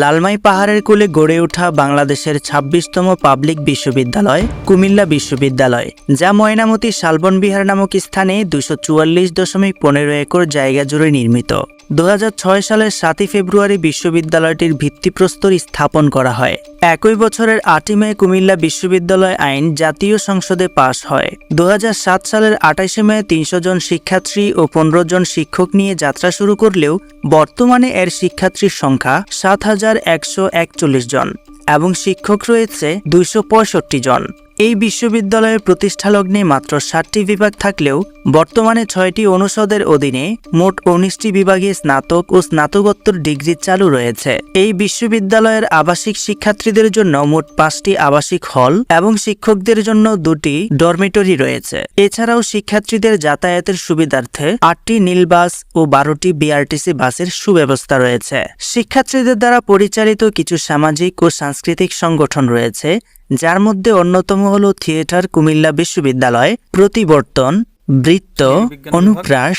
লালমাই পাহাড়ের কোলে গড়ে ওঠা বাংলাদেশের ছাব্বিশতম পাবলিক বিশ্ববিদ্যালয় কুমিল্লা বিশ্ববিদ্যালয়, যা ময়নামতি শালবন বিহার নামক স্থানে দুশো চুয়াল্লিশ দশমিক পনেরো একর জায়গা জুড়ে নির্মিত। দু হাজার ছয় সালের সাতই ফেব্রুয়ারি বিশ্ববিদ্যালয়টির ভিত্তিপ্রস্তর স্থাপন করা হয়। একই বছরের আটই মে কুমিল্লা বিশ্ববিদ্যালয় আইন জাতীয় সংসদে পাশ হয়। দুহাজার সাত সালের আঠাশে মে তিনশো জন শিক্ষার্থী ও পনেরো জন শিক্ষক নিয়ে যাত্রা শুরু করলেও বর্তমানে এর শিক্ষার্থীর সংখ্যা সাত হাজার একশো একচল্লিশ জন এবং শিক্ষক রয়েছে দুইশো পঁয়ষট্টি জন। এই বিশ্ববিদ্যালয়ের প্রতিষ্ঠালগ্নে মাত্র ষাটটি বিভাগ থাকলেও বর্তমানে ছয়টি অনুষদের অধীনে মোট উনিশটি বিভাগে স্নাতক ও স্নাতকোত্তর ডিগ্রি চালু রয়েছে। এই বিশ্ববিদ্যালয়ের আবাসিক শিক্ষার্থীদের জন্য মোট পাঁচটি আবাসিক হল এবং শিক্ষকদের জন্য দুটি ডরমিটরি রয়েছে। এছাড়াও শিক্ষার্থীদের যাতায়াতের সুবিধার্থে আটটি নীল বাস ও বারোটি বিআরটিসি বাসের সুব্যবস্থা রয়েছে। শিক্ষার্থীদের দ্বারা পরিচালিত কিছু সামাজিক ও সাংস্কৃতিক সংগঠন রয়েছে যার মধ্যে অন্যতম হল থিয়েটার কুমিল্লা বিশ্ববিদ্যালয় প্রতিবর্তন বৃত্ত Anupras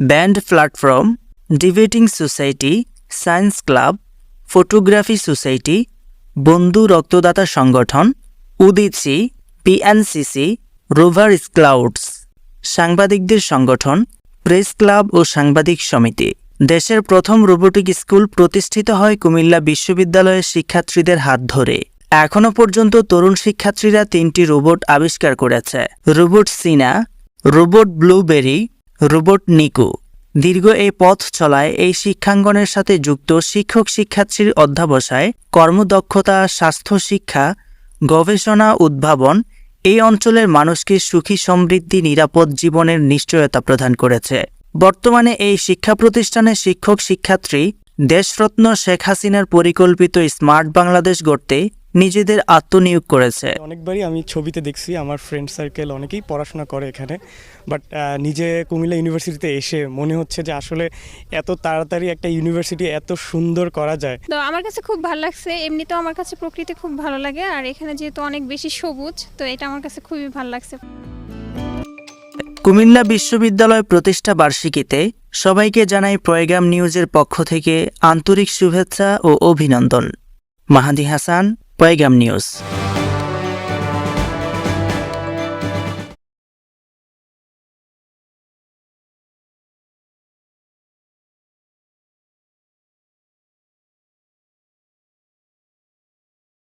band platform debating society science club photography society বন্ধু রক্তদাতা সংগঠন উদিচি পিএনসিসি রোভার স্ক্লাউডস সাংবাদিকদের সংগঠন প্রেস ক্লাব ও সাংবাদিক সমিতি। দেশের প্রথম রোবোটিক স্কুল প্রতিষ্ঠিত হয় কুমিল্লা বিশ্ববিদ্যালয়ের শিক্ষার্থীদের হাত ধরে। এখনও পর্যন্ত তরুণ শিক্ষার্থীরা তিনটি রোবট আবিষ্কার করেছে। Robot Sina, robot blueberry, robot Niku. দীর্ঘ এই পথ চলায় এই শিক্ষাঙ্গনের সাথে যুক্ত শিক্ষক শিক্ষার্থীর অধ্যাবসায়, কর্মদক্ষতা, স্বাস্থ্য শিক্ষা, গবেষণা, উদ্ভাবন, এই অঞ্চলের মানুষকে সুখী সমৃদ্ধি, নিরাপদ জীবনের নিশ্চয়তা প্রদান করেছে। বর্তমানে এই শিক্ষা প্রতিষ্ঠানে শিক্ষক শিক্ষার্থী দেশরত্ন শেখ হাসিনার পরিকল্পিত স্মার্ট বাংলাদেশ গড়তে নিজেদের আত্মনিয়োগ করেছে। অনেকবারই আমি ছবিতে দেখছি আমার ফ্রেন্ড সার্কেল অনেকেই পড়াশোনা করে এখানে বাট নিজে কুমিল্লা ইউনিভার্সিটিতে এসে মনে হচ্ছে যে আসলে এত তাড়াতাড়ি একটা ইউনিভার্সিটি এত সুন্দর করা যায়। তো আমার কাছে খুব ভালো লাগছে এমনিতেও আমার কাছে প্রকৃতি খুব ভালো লাগে আর এখানে যেহেতু অনেক বেশি সবুজ তো এটা আমার কাছে খুবই ভালো লাগছে। কুমিল্লা বিশ্ববিদ্যালয় প্রতিষ্ঠা বার্ষিকীতে সবাইকে জানাই প্রয়গ্রাম নিউজের পক্ষ থেকে আন্তরিক শুভেচ্ছা ও অভিনন্দন। মাহাদি হাসান প্রয়গ্রাম নিউজ।